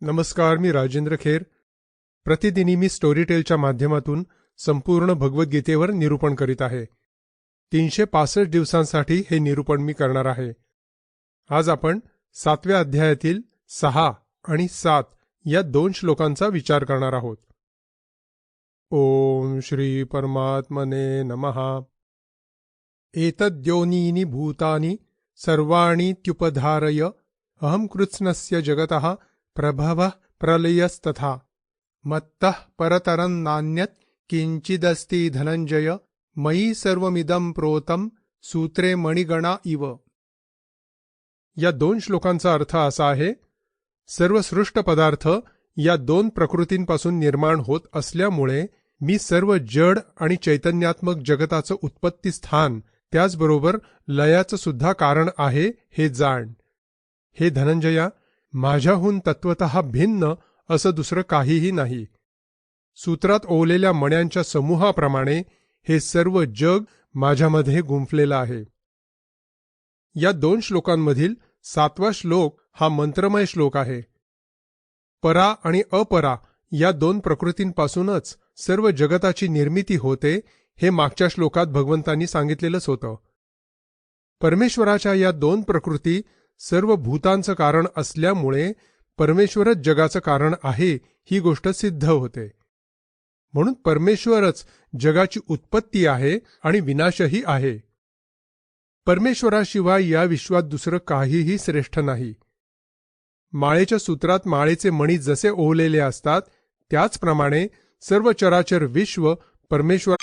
नमस्कार मी राजेंद्र खेर. प्रतिदिनी मी स्टोरीटेलच्या माध्यमातून संपूर्ण भगवद्गीतेवर निरूपण करीत आहे. तीनशे पासष्ट दिवसांसाठी हे निरूपण मी करणार आहे. आज आपण सातव्या अध्यायातील सहा आणि सात या दोन श्लोकांचा विचार करणार आहोत. ओम श्री परमात्मने नमहा एतद्योनीनि भूतानि सर्वाणीत्युपधारय अहं कृत्स्नस्य जगतः प्रभवः प्रलयस्तथा। मत्तः परतरं नान्यत् धनंजय मयी सर्वमिदं प्रोतं सूत्रे मणिगणा इव। या दोन श्लोकांचा अर्थ असा आहे सर्व सृष्ट पदार्थ या दोन प्रकृतींपासून निर्माण होत असल्यामुळे मी सर्व जड आणि चैतन्यात्मक जगताचं उत्पत्ती स्थान त्याचबरोबर लयाचं सुद्धा कारण आहे हे जाण. हे धनंजया माझ्याहून तत्वत भिन्न असं दुसरं काहीही नाही. सूत्रात ओवलेल्या मण्यांच्या समूहाप्रमाणे हे सर्व जग माझ्यामध्ये गुंफलेलं आहे. या दोन श्लोकांमधील सातवा श्लोक हा मंत्रमय श्लोक आहे. परा आणि अपरा या दोन प्रकृतींपासूनच सर्व जगताची निर्मिती होते हे मागच्या श्लोकात भगवंतांनी सांगितलेलंच होतं. परमेश्वराच्या या दोन प्रकृती सर्व भूतांचं कारण असल्यामुळे परमेश्वरच जगाचं कारण आहे ही गोष्ट सिद्ध होते. म्हणून परमेश्वरच जगाची उत्पत्ती आहे आणि विनाशही आहे. परमेश्वराशिवाय या विश्वात दुसरं काहीही श्रेष्ठ नाही. माळेच्या सूत्रात माळेचे मणी जसे ओवलेले असतात त्याचप्रमाणे सर्व चराचर विश्व परमेश्वर